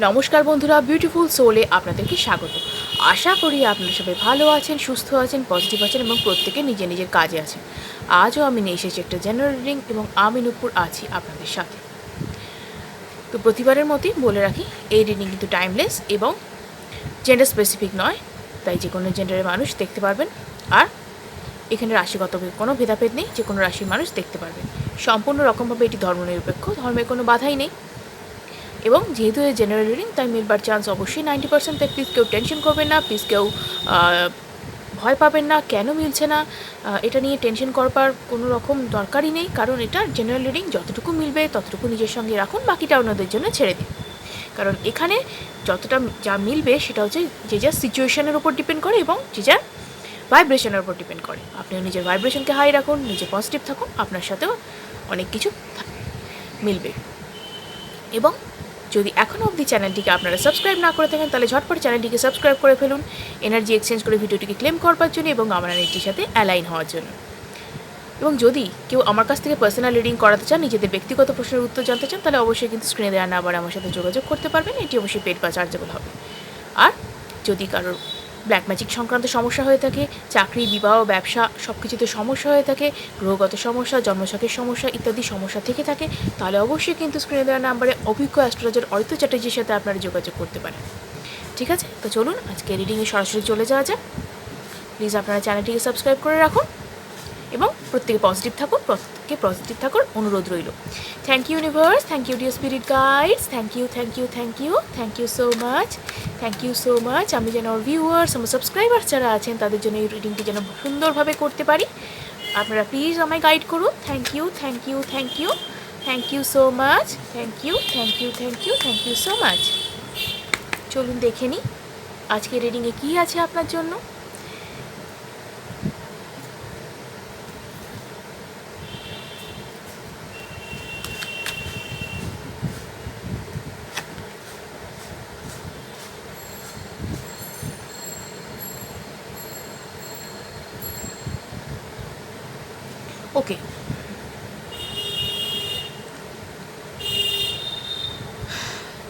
নমস্কার বন্ধুরা বিউটিফুল সোলে আপনাদেরকে স্বাগত। আশা করি আপনারা সবাই ভালো আছেন, সুস্থ আছেন পজিটিভ আছেন এবং প্রত্যেকে নিজের নিজের কাজে আছেন। আজও আমি নিয়ে এসেছি একটা জেনারেল রিডিং এবং আমি নুপুর আছি আপনাদের সাথে। তো প্রতিবারের মতোই বলে রাখি, এই রিডিং কিন্তু টাইমলেস এবং জেন্ডার স্পেসিফিক নয়, তাই যে কোনো জেন্ডারের মানুষ দেখতে পারবেন। আর এখানে রাশিগত কোনো ভেদাভেদ নেই, যে কোনো রাশির মানুষ দেখতে পারবেন। সম্পূর্ণ রকমভাবে এটি ধর্মনিরপেক্ষ, ধর্মের কোনো বাধাই নেই। এবং যেহেতু জেনারেল রিডিং তাই মিলবার চান্স অবশ্যই নাইনটি পার্সেন্ট তাই প্লিজ কেউ টেনশন করবেন না প্লিজ কেউ ভয় পাবেন না, কেন মিলছে না এটা নিয়ে টেনশন করবার কোনো রকম দরকারই নেই, কারণ এটা জেনারেল রিডিং যতটুকু মিলবে ততটুকু নিজের সঙ্গে রাখুন, বাকিটা অন্যদের জন্য ছেড়ে দিন। কারণ এখানে যতটা যা মিলবে সেটা হচ্ছে যে যার সিচুয়েশনের উপর ডিপেন্ড করে এবং যে যার ভাইব্রেশনের উপর ডিপেন্ড করে। আপনিও নিজের ভাইব্রেশনকে হাই রাখুন, নিজে পজিটিভ থাকুন, আপনার সাথেও অনেক কিছু মিলবে। এবং যদি এখনও অবধি চ্যানেলটিকে আপনারা সাবস্ক্রাইব না করে থাকেন, তাহলে ঝটপট চ্যানেলটিকে সাবস্ক্রাইব করে ফেলুন এনার্জি এক্সচেঞ্জ করে ভিডিওটিকে ক্লেম করবার জন্য এবং আমার এনার্জির সাথে অ্যালাইন হওয়ার জন্য। এবং যদি কেউ আমার কাছ থেকে পার্সোনাল রিডিং করাতে চান, নিজেদের ব্যক্তিগত প্রশ্নের উত্তর জানতে চান, তাহলে অবশ্যই কিন্তু স্ক্রিনে দেওয়া নাম্বার আমার সাথে যোগাযোগ করতে পারবেন, এটি অবশ্যই পেড বা চার্জেবল হবে। আর যদি কারোর ব্ল্যাক ম্যাজিক সংক্রান্ত সমস্যা হয়ে থাকে, চাকরি, বিবাহ, ব্যবসা সব কিছুতে সমস্যা হয়ে থাকে, গ্রহগত সমস্যা জন্মছকের সমস্যা ইত্যাদি সমস্যা থেকে থাকে, তাহলে অবশ্যই কিন্তু স্ক্রিনে দেওয়া নাম্বারে অভিজ্ঞ অ্যাস্ট্রোলজার অরিত চ্যাটার্জির সাথে আপনারা যোগাযোগ করতে পারেন। ঠিক আছে? তো চলুন, আজকে রিডিংয়ে সরাসরি চলে যাওয়া যাক। প্লিজ আপনারা চ্যানেলটিকে সাবস্ক্রাইব করে রাখুন। এবং প্রত্যেকে পজিটিভ থাকুন প্রত্যেকে পজিটিভ থাকুন অনুরোধ রইল। Thank you universe thank you dear spirit guides thank you thank you thank you thank you so much thank you so much আমি যেন আমার ভিউয়ার্স আমার সাবস্ক্রাইবার যারা আছেন, তাদের জন্য এই রিডিংটি যেন সুন্দরভাবে করতে পারি। আপনারা প্লিজ আমায় গাইড করুন। Thank you thank you thank you thank you so much thank you thank you thank you thank you so much চলুন দেখে নিই। আজকে রিডিংয়ে কী আছে আপনার জন্য ওকে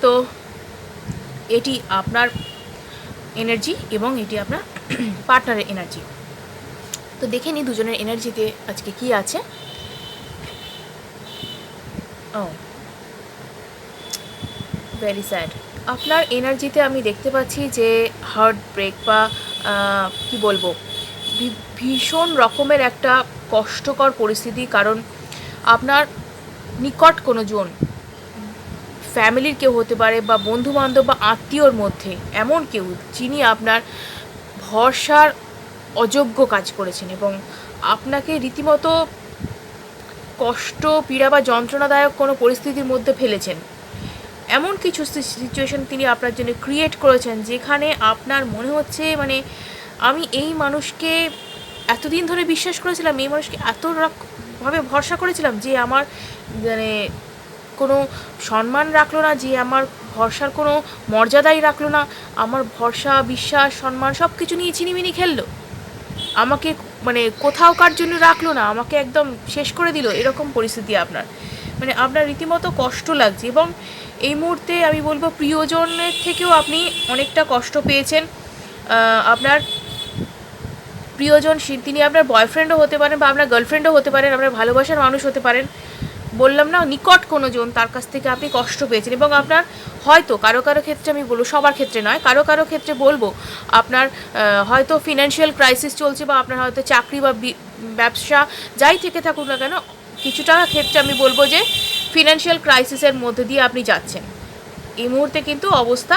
তো এটি আপনার এনার্জি এবং এটি আপনার পার্টনারের এনার্জি তো দেখে নিই দুজনের এনার্জিতে আজকে কি আছে। ও ভেরি স্যাড আপনার এনার্জিতে আমি দেখতে পাচ্ছি যে হার্ট ব্রেক বা কি বলব ভীষণ রকমের একটা কষ্টকর পরিস্থিতি, কারণ আপনার নিকট কোনো জন ফ্যামিলির কেউ হতে পারে বা বন্ধু বান্ধব বা আত্মীয়র মধ্যে এমন কেউ যিনি আপনার ভরসার অযোগ্য কাজ করেছেন এবং আপনাকে রীতিমতো কষ্ট, পীড়া বা যন্ত্রণাদায়ক কোনো পরিস্থিতির মধ্যে ফেলেছেন। এমন কিছু সিচুয়েশন তিনি আপনার জন্য ক্রিয়েট করেছেন যেখানে আপনার মনে হচ্ছে মানে আমি এই মানুষকে এতদিন ধরে বিশ্বাস করেছিলাম, এই মানুষকে এত ভাবে ভরসা করেছিলাম যে আমার মানে কোনো সম্মান রাখল না, যে আমার ভরসার কোনো মর্যাদাই রাখল না, আমার ভরসা, বিশ্বাস, সম্মান সব কিছু নিয়ে চিনিমিনি খেললো। আমাকে মানে কোথাও কার জন্য রাখল না, আমাকে একদম শেষ করে দিল, এরকম পরিস্থিতি আপনার। মানে আপনার রীতিমতো কষ্ট লাগছে এবং এই মুহূর্তে আমি বলব প্রিয়জনের থেকেও আপনি অনেকটা কষ্ট পেয়েছেন। আপনার প্রিয়জন তিনি আপনার বয়ফ্রেন্ডও হতে পারেন বা আপনার গার্লফ্রেন্ডও হতে পারেন, আপনার ভালোবাসার মানুষ হতে পারেন। বললাম না, নিকট কোনো জন তার কাছ থেকে আপনি কষ্ট পেয়েছেন এবং আপনার হয়তো কারও কারও ক্ষেত্রে আমি বলব, সবার ক্ষেত্রে নয়, কারও কারও ক্ষেত্রে বলব, আপনার হয়তো ফিনান্সিয়াল ক্রাইসিস চলছে বা আপনার হয়তো চাকরি বা ব্যবসা যাই থেকে থাকুক না কেন, কিছুটা ক্ষেত্রে আমি বলব যে ফিনান্সিয়াল ক্রাইসিসের মধ্যে দিয়ে আপনি যাচ্ছেন। এই মুহূর্তে কিন্তু অবস্থা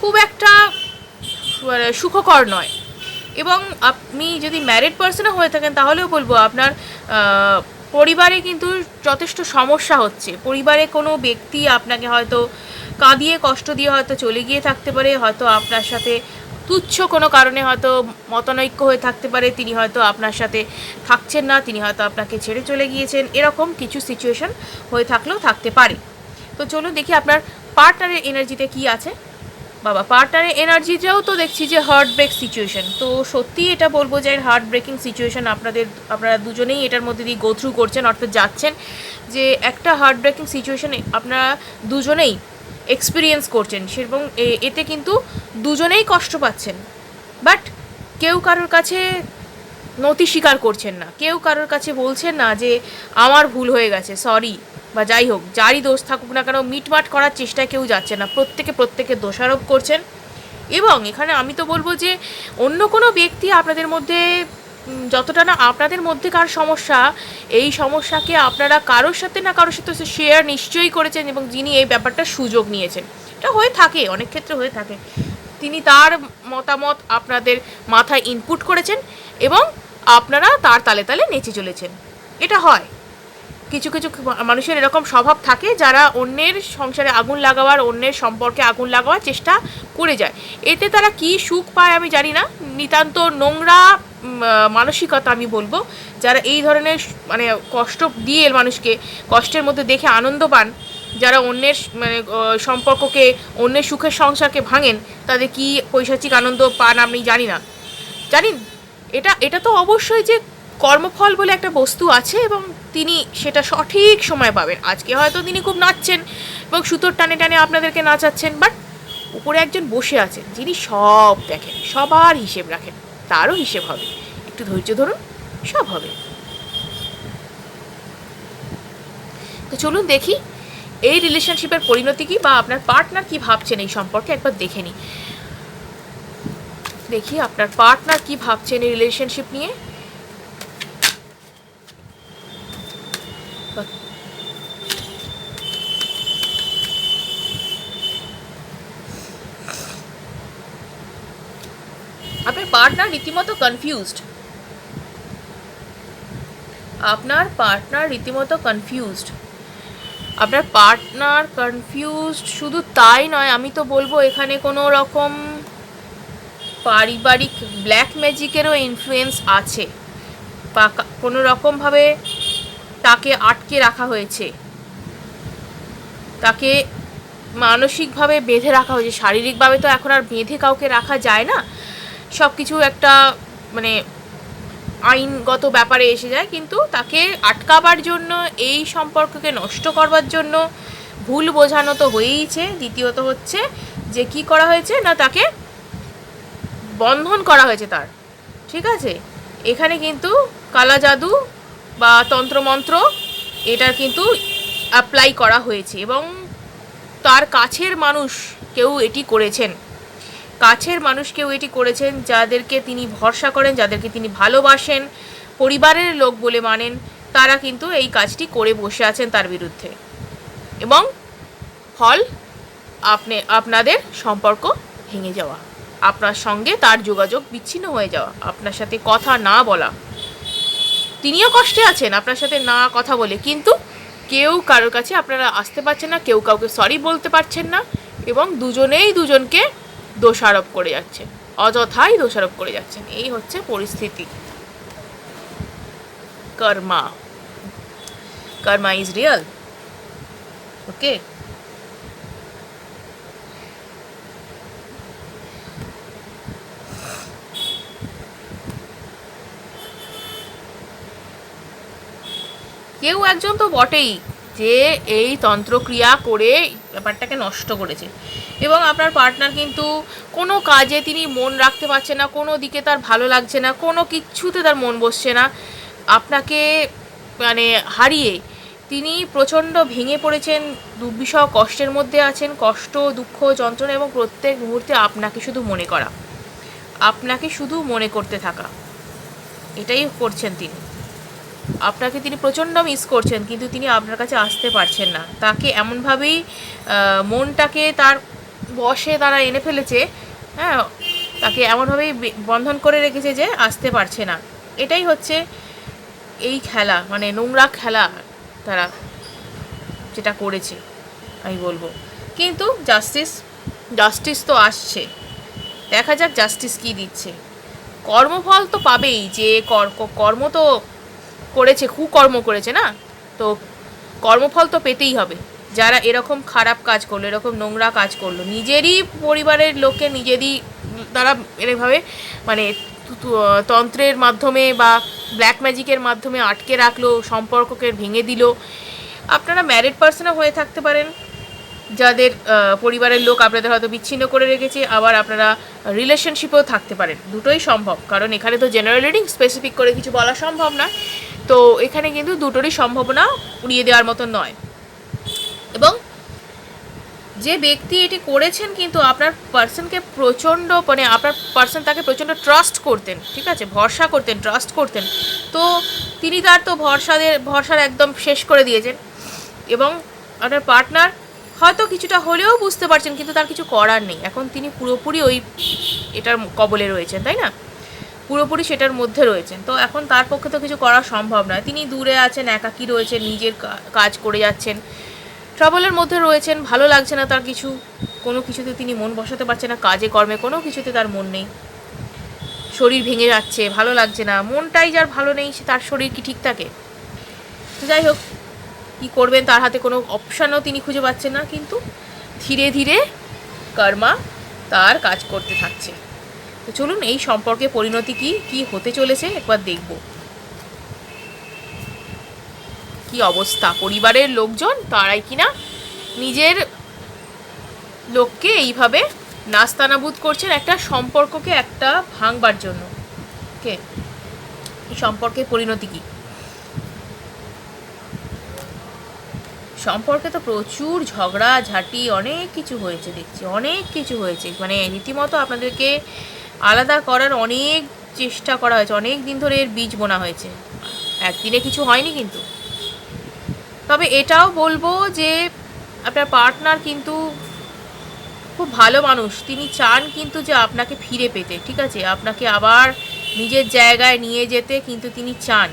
খুব একটা মানে সুখকর নয়। এবং আপনি যদি ম্যারিড পার্সনও হয়ে থাকেন, তাহলেও বলব আপনার পরিবারে কিন্তু যথেষ্ট সমস্যা হচ্ছে। পরিবারে কোনো ব্যক্তি আপনাকে হয়তো কাঁদিয়ে, কষ্ট দিয়ে হয়তো চলে গিয়ে থাকতে পারে, হয়তো আপনার সাথে তুচ্ছ কোনো কারণে হয়তো মতানৈক্য হয়ে থাকতে পারে, তিনি হয়তো আপনার সাথে থাকছেন না, তিনি হয়তো আপনাকে ছেড়ে চলে গিয়েছেন, এরকম কিছু সিচুয়েশন হয়ে থাকলেও থাকতে পারে। তো চলুন দেখি আপনার পার্টনারের এনার্জিতে কি আছে। বাবা পার্টনারের এনার্জিটাও তো দেখছি যে হার্ট ব্রেক সিচুয়েশন তো সত্যি এটা বলব যে হার্ট ব্রেকিং সিচুয়েশন আপনাদের, আপনারা দুজনেই এটার মধ্যে দিয়ে গো থ্রু করছেন, অর্থাৎ যাচ্ছেন যে একটা হার্ট ব্রেকিং সিচুয়েশনে আপনারা দুজনেই এক্সপিরিয়েন্স করছেন। সেরকম এতে কিন্তু দুজনেই কষ্ট পাচ্ছেন। বাট কেউ কারোর কাছে নতি স্বীকার করছেন না। কেউ কারোর কাছে বলছেন না যে আমার ভুল হয়ে গেছে সরি বা যাই হোক, যারই দোষ থাকুক না কেন, মিটমাট করার চেষ্টায় কেউ যাচ্ছে না। প্রত্যেকে প্রত্যেকে দোষারোপ করছেন। এবং এখানে আমি তো বলব যে, অন্য কোনো ব্যক্তি আপনাদের মধ্যে যতটা না আপনাদের মধ্যেকার সমস্যা, এই সমস্যাকে আপনারা কারোর সাথে না কারোর সাথে শেয়ার নিশ্চয়ই করেছেন এবং যিনি এই ব্যাপারটা সুযোগ নিয়েছেন। এটা হয়ে থাকে, অনেক ক্ষেত্রে হয়ে থাকে। তিনি তার মতামত আপনাদের মাথায় ইনপুট করেছেন এবং আপনারা তার তালে তালে নেচে চলেছেন। এটা হয়। কিছু কিছু মানুষের এরকম স্বভাব থাকে যারা অন্যের সংসারে আগুন লাগাবার অন্যের সম্পর্কে আগুন লাগাবার চেষ্টা করে যায়। এতে তারা কি সুখ পায় আমি জানি না। নিতান্ত নোংরা মানসিকতা আমি বলব। যারা এই ধরনের মানে কষ্ট দিয়ে মানুষকে, কষ্টের মধ্যে দেখে আনন্দ পান, যারা অন্যের মানে সম্পর্ককে, অন্যের সুখের সংসারকে ভাঙেন, তাদের কি পৈশাচিক আনন্দ পান আমি জানি না। জানিন? এটা এটা তো অবশ্যই যে কর্মফল বলে একটা বস্তু আছে এবং তিনি সেটা সঠিক সময় পাবেন। আজকে হয়তো তিনি খুব নাচছেন এবং সুতোর টানে টানে আপনাদেরকে নাচাচ্ছেন বাট উপরে একজন বসে আছেন, যিনি সব দেখেন, সবার হিসেব রাখেন, তারও হিসেব হবে। একটু ধৈর্য ধরুন, সব হবে। তো চলুন দেখি, এই রিলেশনশিপের পরিণতি কি বা আপনার পার্টনার কি ভাবছেন এই সম্পর্কে একবার দেখে নিই। দেখি, আপনার পার্টনার কি ভাবছেন এই রিলেশনশিপ নিয়ে? আপনার পার্টনার রীতিমতো কনফিউজড আপনার পার্টনার রীতিমতো কনফিউজড আপনার পার্টনার কনফিউজড শুধু তাই নয়, আমি তো বলব এখানে কোনো রকম পারিবারিক ব্ল্যাক ম্যাজিকেরও ইনফ্লুয়েন্স আছে। বা কোনো রকমভাবে তাকে আটকে রাখা হয়েছে। তাকে মানসিকভাবে বেঁধে রাখা হয়েছে। শারীরিকভাবে তো এখন আর বেঁধে কাউকে রাখা যায় না। সব কিছু একটা মানে আইনগত ব্যাপারে এসে যায়, কিন্তু তাকে আটকাবার জন্য, এই সম্পর্ককে নষ্ট করবার জন্য ভুল বোঝানো তো হয়েইছে। দ্বিতীয়ত হচ্ছে যে, কি করা হয়েছে? না, তাকে বন্ধন করা হয়েছে তার। ঠিক আছে? এখানে কিন্তু কালা জাদু বা তন্ত্রমন্ত্র, এটার কিন্তু অ্যাপ্লাই করা হয়েছে এবং তার কাছের মানুষ কেউ এটি করেছেন। কাছের মানুষকেও এটি করেছেন যাদেরকে তিনি ভরসা করেন, যাদেরকে তিনি ভালোবাসেন, পরিবারের লোক বলে মানেন, তারা কিন্তু এই কাজটি করে বসে আছেন তার বিরুদ্ধে। এবং ফল আপনি, আপনাদের সম্পর্ক ভেঙে যাওয়া, আপনার সঙ্গে তার যোগাযোগ বিচ্ছিন্ন হয়ে যাওয়া, আপনার সাথে কথা না বলা। তিনিও কষ্টে আছেন আপনার সাথে না কথা বলে, কিন্তু কেউ কারোর কাছে আপনারা আসতে পারছেন না, কেউ কাউকে সরি বলতে পারছেন না, এবং দুজনেই দুজনকে দোষারোপ করে যাচ্ছেন অযথাই দোষারোপ করে যাচ্ছেন। এই হচ্ছে পরিস্থিতি। কর্মা। কর্মা ইজ রিয়েল ওকে কেউ একজন তো বটেই। যে এই তন্ত্রক্রিয়া করে ব্যাপারটাকে নষ্ট করেছে। এবং আপনার পার্টনার কিন্তু কোনো কাজে তিনি মন রাখতে পারছে না, কোনো দিকে তার ভালো লাগছে না, কোনো কিচ্ছুতে তার মন বসছে না। আপনাকে মানে হারিয়ে তিনি প্রচণ্ড ভেঙে পড়েছেন, দুর্বিষহ কষ্টের মধ্যে আছেন, কষ্ট, দুঃখ, যন্ত্রণা এবং প্রত্যেক মুহূর্তে আপনাকে শুধু মনে করা। আপনাকে শুধু মনে করতে থাকা। এটাই করছেন তিনি। আপনাকে তিনি প্রচণ্ড মিস করছেন, কিন্তু তিনি আপনার কাছে আসতে পারছেন না। তাকে এমনভাবেই মনটাকে তার বশে তারা এনে ফেলেছে হ্যাঁ তাকে এমনভাবেই বন্ধন করে রেখেছে যে আসতে পারছে না। এটাই হচ্ছে এই খেলা মানে নোংরা খেলা তারা যেটা করেছে, আমি বলব। কিন্তু জাস্টিস জাস্টিস তো আসছে। দেখা যাক জাস্টিস কি দিচ্ছে। কর্মফল তো পাবেই যে কর- কর্ম তো করেছে, কুকর্ম করেছে, না? তো কর্মফল তো পেতেই হবে। যারা এরকম খারাপ কাজ করল, এরকম নোংরা কাজ করল, নিজেরই পরিবারের লোককে নিজেরই তারা এরভাবে মানে তন্ত্রের মাধ্যমে বা ব্ল্যাক ম্যাজিকের মাধ্যমে আটকে রাখল, সম্পর্ককে ভেঙে দিল। আপনারা ম্যারিড পার্সনও হয়ে থাকতে পারেন। যাদের পরিবারের লোক আপনাদের হয়তো বিচ্ছিন্ন করে রেখেছে, আবার আপনারা রিলেশনশিপেও থাকতে পারেন। দুটোই সম্ভব। কারণ এখানে তো জেনারেল রিডিং স্পেসিফিক করে কিছু বলা সম্ভব নয়। তো এখানে কিন্তু দুটোরই সম্ভাবনা উড়িয়ে দেওয়ার মতো নয়। এবং যে ব্যক্তি এটি করেছেন কিন্তু আপনার পার্সনকে প্রচণ্ড মানে আপনার পার্সন তাকে প্রচণ্ড ট্রাস্ট করতেন, ঠিক আছে? ভরসা করতেন, ট্রাস্ট করতেন। তো তিনি তার তো ভরসাদের, ভরসার একদম শেষ করে দিয়েছেন। এবং আপনার পার্টনার হয়তো কিছুটা হলেও বুঝতে পারছেন, কিন্তু তার কিছু করার নেই। এখন তিনি পুরোপুরি ওই এটার কবলে রয়েছেন, তাই না? পুরোপুরি সেটার মধ্যে রয়েছেন। তো এখন তার পক্ষে তো কিছু করা সম্ভব নয়। তিনি দূরে আছেন, একাকী রয়েছেন, নিজের কাজ করে যাচ্ছেন। ট্রাবলের মধ্যে রয়েছেন, ভালো লাগছে না তার কিছু। কোনো কিছুতে তিনি মন বসাতে পারছে না, কাজে কর্মে, কোনো কিছুতে তার মন নেই। শরীর ভেঙে যাচ্ছে, ভালো লাগছে না। মনটাই যার ভালো নেই, সে তার শরীর কি ঠিক থাকে? যাই হোক, কী করবেন তার হাতে কোনো অপশানও তিনি খুঁজে পাচ্ছেন না, কিন্তু ধীরে ধীরে কর্মা তার কাজ করতে থাকছে। তো চলুন এই সম্পর্কে পরিণতি কি কি হতে চলেছে একবার দেখব। কি অবস্থা? পরিবারের লোকজন তারাই কিনা? নিজের লোককে এইভাবে নাস্তানাবুদ করছেন একটা সম্পর্ককে একটা ভাঙবার জন্য। কে? এই সম্পর্কের পরিণতি কি? সম্পর্কে তো প্রচুর ঝগড়া, ঝাঁটি, অনেক কিছু হয়েছে দেখছি, অনেক কিছু হয়েছে। মানে রীতিমতো আপনাদেরকে আলাদা করার অনেক চেষ্টা করা হয়েছে, অনেক দিন ধরে এর বীজ বোনা হয়েছে। একদিনে কিছু হয়নি কিন্তু। তবে এটাও বলব যে, আপনার পার্টনার কিন্তু খুব ভালো মানুষ। তিনি চান কিন্তু যে আপনাকে ফিরে পেতে, ঠিক আছে? আপনাকে আবার নিজের জায়গায় নিয়ে যেতে কিন্তু তিনি চান,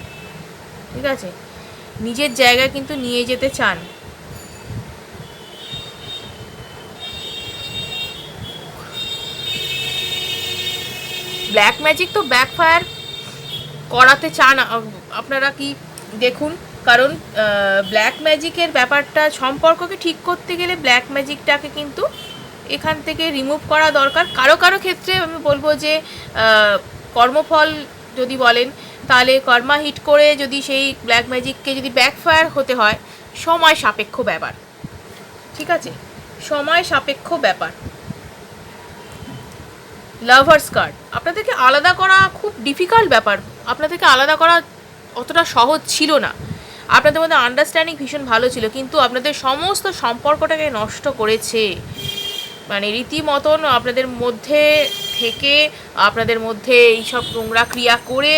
ঠিক আছে? নিজের জায়গায় কিন্তু নিয়ে যেতে চান। ব্ল্যাক ম্যাজিক তো ব্যাকফায়ার করাতে চান, আপনারা কি দেখুন, কারণ ব্ল্যাক ম্যাজিকের ব্যাপারটা সম্পর্ককে ঠিক করতে গেলে ব্ল্যাক ম্যাজিকটাকে কিন্তু এখান থেকে রিমুভ করা দরকার। কারও কারও ক্ষেত্রে আমি বলব যে কর্মফল যদি বলেন, তাহলে কর্মা হিট করে যদি সেই ব্ল্যাক ম্যাজিককে যদি ব্যাকফায়ার হতে হয়, সময় সাপেক্ষ ব্যাপার। ঠিক আছে? সময় সাপেক্ষ ব্যাপার। লাভার্স কার্ড আপনাদেরকে আলাদা করা খুব ডিফিকাল্ট ব্যাপার। আপনাদেরকে আলাদা করা অতটা সহজ ছিল না। আপনাদের মধ্যে আন্ডারস্ট্যান্ডিং ভীষণ ভালো ছিল, কিন্তু আপনাদের সমস্ত সম্পর্কটাকে নষ্ট করেছে। মানে রীতিমতন আপনাদের মধ্যে থেকে, আপনাদের মধ্যে এইসব নোংরা ক্রিয়া করে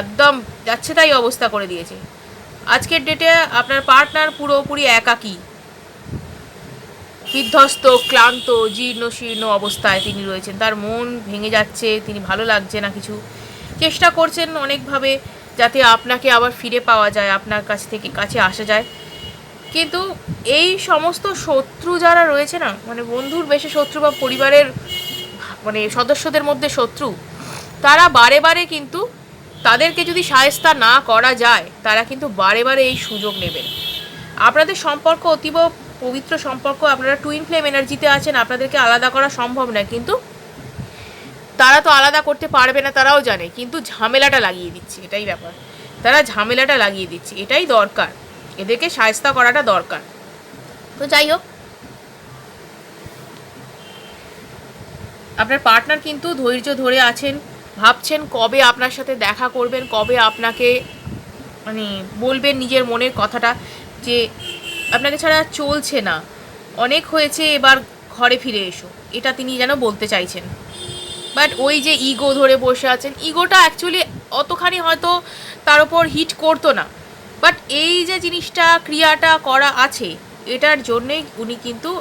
একদম যাচ্ছে তাই অবস্থা করে দিয়েছে। আজকের ডেটে আপনার পার্টনার পুরোপুরি একাকী। বিধ্বস্ত, ক্লান্ত, জীর্ণ, শীর্ণ অবস্থায় তিনি রয়েছেন। তার মন ভেঙে যাচ্ছে, তিনি ভালো লাগছে না কিছু। চেষ্টা করছেন অনেকভাবে যাতে আপনাকে আবার ফিরে পাওয়া যায়, আপনার কাছ থেকে কাছে আসা যায়। কিন্তু এই সমস্ত শত্রু যারা রয়েছে না মানে বন্ধুর বেশি শত্রু বা পরিবারের মানে সদস্যদের মধ্যে শত্রু, তারা বারে বারে কিন্তু তাদেরকে যদি সায়স্তা না করা যায়, তারা কিন্তু বারে বারে এই সুযোগ নেবেন। আপনাদের সম্পর্ক অতীব পবিত্র সম্পর্ক, আপনারা টুইন ফ্লেম এনার্জিতে আছেন, আপনাদেরকে আলাদা করা সম্ভব নয় কিন্তু তারা তো আলাদা করতে পারবে না, তারাও জানে, কিন্তু ঝামেলাটা লাগিয়ে দিচ্ছে, এটাই ব্যাপার। তারা ঝামেলাটা লাগিয়ে দিচ্ছে, এটাই দরকার, এদেরকে সায়স্তা করাটা দরকার। তো যাই হোক, আপনার পার্টনার কিন্তু ধৈর্য ধরে আছেন, ভাবছেন কবে আপনার সাথে দেখা করবেন, কবে আপনাকে মানে বলবেন নিজের মনের কথাটা, যে আপনাকে ছাড়া চলছে না। অনেক হয়েছে, এবার ঘরে ফিরে এসো। এটা তিনি যেন বলতে চাইছেন। বাট ওই যে ইগো ধরে বসে আছেন ইগোটা অ্যাকচুয়ালি অতখানি হয়তো তার ওপর হিট করতো না। বাট এই যে জিনিসটা, ক্রিয়াটা করা আছে, এটার জন্যেই উনি কিন্তু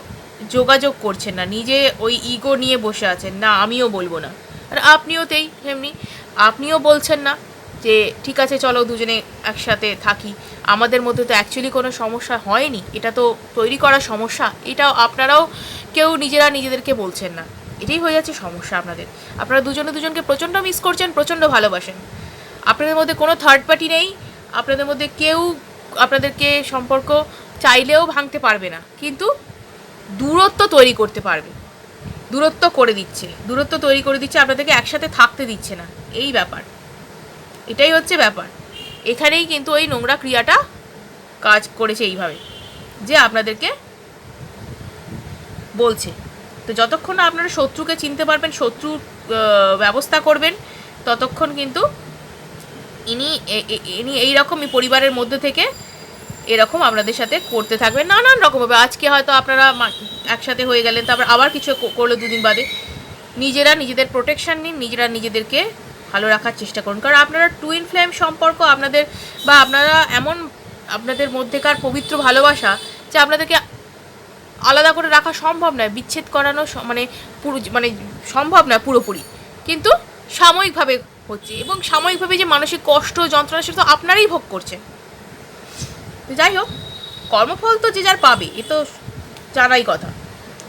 যোগাযোগ করছেন না। নিজে ওই ইগো নিয়ে বসে আছেন, না, আমিও বলব না। আর আপনিও তেই তেমনি আপনিও বলছেন না। যে ঠিক আছে, চলো দুজনে একসাথে থাকি। আমাদের মধ্যে তো অ্যাকচুয়ালি কোনো সমস্যা হয়নি। এটা তো তৈরি করা সমস্যা। এটাও আপনারাও কেউ নিজেরা নিজেদেরকে বলছেন না। এটাই হয়ে যাচ্ছে সমস্যা আপনাদের। আপনারা দুজনে দুজনকে প্রচণ্ড মিস করছেন, প্রচণ্ড ভালোবাসেন। আপনাদের মধ্যে কোনো থার্ড পার্টি নেই। আপনাদের মধ্যে কেউ আপনাদেরকে সম্পর্ক চাইলেও ভাঙতে পারবে না। কিন্তু দূরত্ব তৈরি করতে পারবে। দূরত্ব করে দিচ্ছে। দূরত্ব তৈরি করে দিচ্ছে, আপনাদেরকে একসাথে থাকতে দিচ্ছে না। এই ব্যাপার। এটাই হচ্ছে ব্যাপার। এখানেই কিন্তু ওই নোংরা ক্রিয়াটা কাজ করেছে এইভাবে, যে আপনাদেরকে বলছে। তো যতক্ষণ না আপনারা শত্রুকে চিনতে পারবেন শত্রু ব্যবস্থা করবেন, ততক্ষণ কিন্তু ইনি ইনি এইরকমই পরিবারের মধ্যে থেকে এরকম আপনাদের সাথে করতে থাকবেন নানান রকমভাবে। আজকে হয়তো আপনারা একসাথে হয়ে গেলেন, তারপর আবার কিছু করল দুদিন বাদে। নিজেরা নিজেদের প্রোটেকশান নিন, নিজেরা নিজেদেরকে ভালো রাখার চেষ্টা করুন। কারণ আপনারা টুইন ফ্লেম সম্পর্ক আপনাদের বা আপনারা এমন আপনাদের মধ্যেকার পবিত্র ভালোবাসা যে আপনাদেরকে আলাদা করে রাখা সম্ভব নয়। বিচ্ছেদ করানো মানে পুরো মানে সম্ভব নয় পুরোপুরি। কিন্তু সাময়িকভাবে হচ্ছে এবং সাময়িকভাবে যে মানসিক কষ্ট, যন্ত্রণা সেটা তো আপনারাই ভোগ করছেন যাই হোক, কর্মফল তো যে যার পাবে, এ তো জানাই কথা।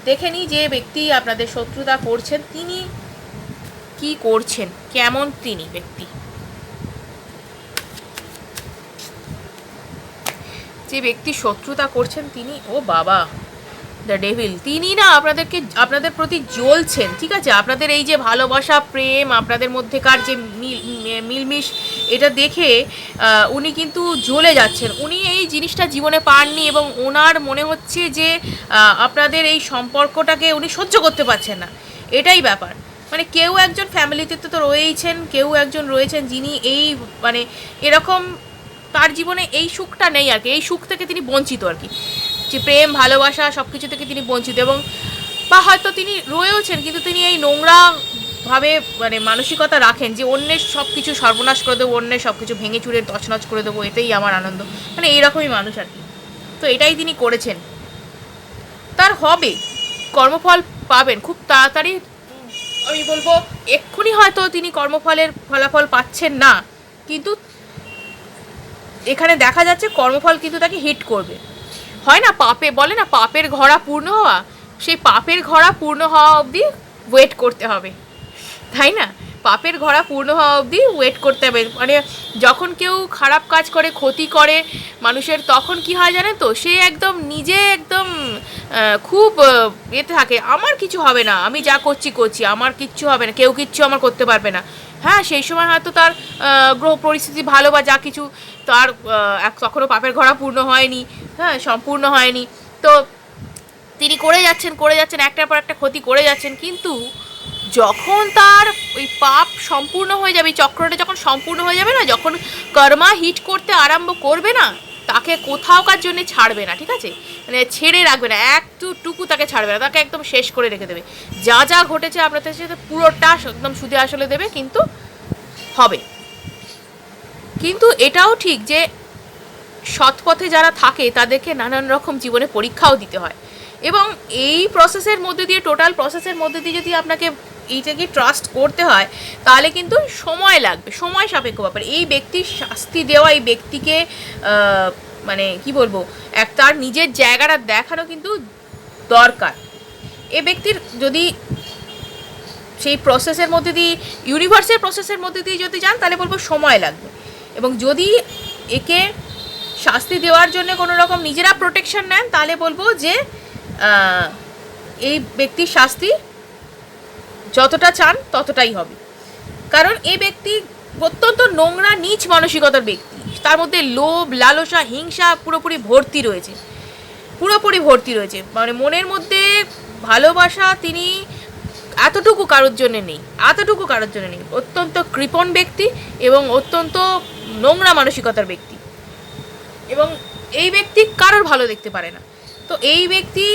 দেখে নিই যে ব্যক্তি আপনাদের শত্রুতা করছেন, তিনি কি করছেন? কেমন তিনি ব্যক্তি? যে ব্যক্তি শত্রুতা করছেন তিনি, ও বাবা দ্য ডেভিল তিনি না আপনাদেরকে, আপনাদের প্রতি জ্বলছেন, ঠিক আছে? আপনাদের এই যে ভালোবাসা, প্রেম, আপনাদের মধ্যেকার যে মিল- মিলমিশ, এটা দেখে উনি কিন্তু জ্বলে যাচ্ছেন। উনি এই জিনিসটা জীবনে পাননি এবং ওনার মনে হচ্ছে যে আপনাদের এই সম্পর্কটাকে উনি সহ্য করতে পারছেন না। এটাই ব্যাপার। মানে কেউ একজন ফ্যামিলিতে তো রয়েইছেন, কেউ একজন রয়েছেন যিনি এই মানে এরকম তার জীবনে এই সুখটা নেই আর কি, এই সুখ থেকে তিনি বঞ্চিত আর কি। যে প্রেম, ভালোবাসা সব কিছু থেকে তিনি বঞ্চিত এবং বা হয়তো তিনি রয়েওছেন কিন্তু তিনি এই নোংরা ভাবে মানে মানসিকতা রাখেন যে অন্যের সব কিছু সর্বনাশ করে দেবো, অন্যের সব কিছু ভেঙে চুরে তছনছ করে দেবো, এতেই আমার আনন্দ। মানে এইরকমই মানুষ আর কি। তো এটাই তিনি করেছেন। তার হবে, কর্মফল পাবেন, খুব তাড়াতাড়ি আমি বলব, এক্ষুনি হয়তো তিনি কর্মফলের ফলাফল পাচ্ছেন না। কিন্তু এখানে দেখা যাচ্ছে কর্মফল কিন্তু তাকে হিট করবে। হয় না, পাপে, বলে না, পাপের ঘোড়া পূর্ণ হওয়া? সেই পাপের ঘোড়া পূর্ণ হওয়া অবধি ওয়েট করতে হবে। তাই না? পাপের ঘোড়া পূর্ণ হওয়া অবধি ওয়েট করতে হবে। মানে যখন কেউ খারাপ কাজ করে, ক্ষতি করে মানুষের, তখন কি হয় জানেন তো? সে একদম নিজে একদম খুব এতে থাকে। আমার কিছু হবে না, আমি যা করছি করছি। আমার কিচ্ছু হবে না, কেউ কিচ্ছু আমার করতে পারবে না। হ্যাঁ সেই সময় হয়তো তার গ্রহ পরিস্থিতি ভালো বা যা কিছু, তার তখনও পাপের ঘোড়া পূর্ণ হয়নি হ্যাঁ সম্পূর্ণ হয়নি। তো তিনি করে যাচ্ছেন করে যাচ্ছেন, একটার পর একটা ক্ষতি করে যাচ্ছেন, কিন্তু যখন তার ওই পাপ সম্পূর্ণ হয়ে যাবে চক্রটা যখন সম্পূর্ণ হয়ে যাবে না, যখন কর্মা হিট করতে আরম্ভ করবে না, তাকে কোথাওকার জন্য ছাড়বে না, ঠিক আছে? মানে ছেড়ে রাখবে না একটু টুকু তাকে ছাড়বে না, তাকে একদম শেষ করে রেখে দেবে। যা যা ঘটেছে আপনাদের সাথে পুরোটা একদম সুদে আসলে দেবে, কিন্তু হবে। কিন্তু এটাও ঠিক যে সৎপথে যারা থাকে, তাদেরকে নানান রকম জীবনে পরীক্ষাও দিতে হয়। এবং এই প্রসেসের মধ্যে দিয়ে টোটাল প্রসেসের মধ্যে দিয়ে যদি আপনাকে এইটাকে ট্রাস্ট করতে হয়, তাহলে কিন্তু সময় লাগবে, সময় সাপেক্ষ ব্যাপার। এই ব্যক্তির শাস্তি দেওয়া, এই ব্যক্তিকে মানে কি বলব, এক তার নিজের জায়গাটা দেখানো কিন্তু দরকার। এ ব্যক্তির যদি সেই প্রসেসের মধ্যে দিয়ে ইউনিভার্সের প্রসেসের মধ্যে দিয়ে যদি যান, তাহলে বলব সময় লাগবে। এবং যদি একে শাস্তি দেওয়ার জন্য কোনো রকম নিজেরা প্রোটেকশন নেন, তাহলে বলব যে এই ব্যক্তির শাস্তি যতটা চান ততটাই হবে। কারণ এই ব্যক্তি অত্যন্ত নোংরা, নিচ মানসিকতার ব্যক্তি। তার মধ্যে লোভ, লালসা, হিংসা পুরোপুরি ভর্তি রয়েছে। পুরোপুরি ভর্তি রয়েছে। মানে মনের মধ্যে ভালোবাসা তিনি এতটুকু কারোর জন্য নেই, এতটুকু কারোর জন্য নেই। অত্যন্ত কৃপণ ব্যক্তি এবং অত্যন্ত নোংরা মানসিকতার ব্যক্তি। এবং এই ব্যক্তি কারোর ভালো দেখতে পারে না। তো এই ব্যক্তি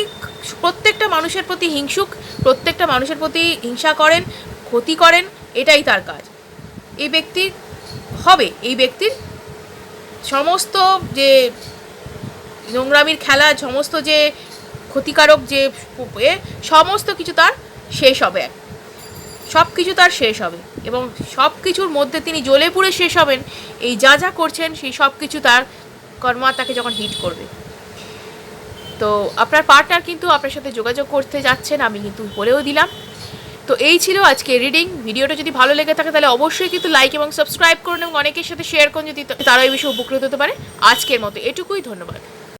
প্রত্যেকটা মানুষের প্রতি হিংসুক প্রত্যেকটা মানুষের প্রতি হিংসা করেন ক্ষতি করেন এটাই তার কাজ। এই ব্যক্তির হবে এই ব্যক্তির সমস্ত যে নোংরামির খেলা সমস্ত যে ক্ষতিকারক যে এ, সমস্ত কিছু তার শেষ হবে। সব কিছু তার শেষ হবে এবং সব কিছুর মধ্যে তিনি জ্বলে পুড়ে শেষ হবেন। এই যা যা করছেন সেই সব কিছু তার কর্মা তাকে যখন হিট করবে। তো আপনার পার্টনার কিন্তু আপনার সাথে যোগাযোগ করতে যাচ্ছেন, আমি কিন্তু বলেও দিলাম। তো এই ছিল আজকে রিডিং ভিডিওটা যদি ভালো লেগে থাকে তাহলে অবশ্যই কিন্তু লাইক এবং সাবস্ক্রাইব করুন এবং অনেকের সাথে শেয়ার করুন, যদি তারা এই বিষয়ে উপকৃত হতে পারে। আজকের মতো এটুকুই, ধন্যবাদ।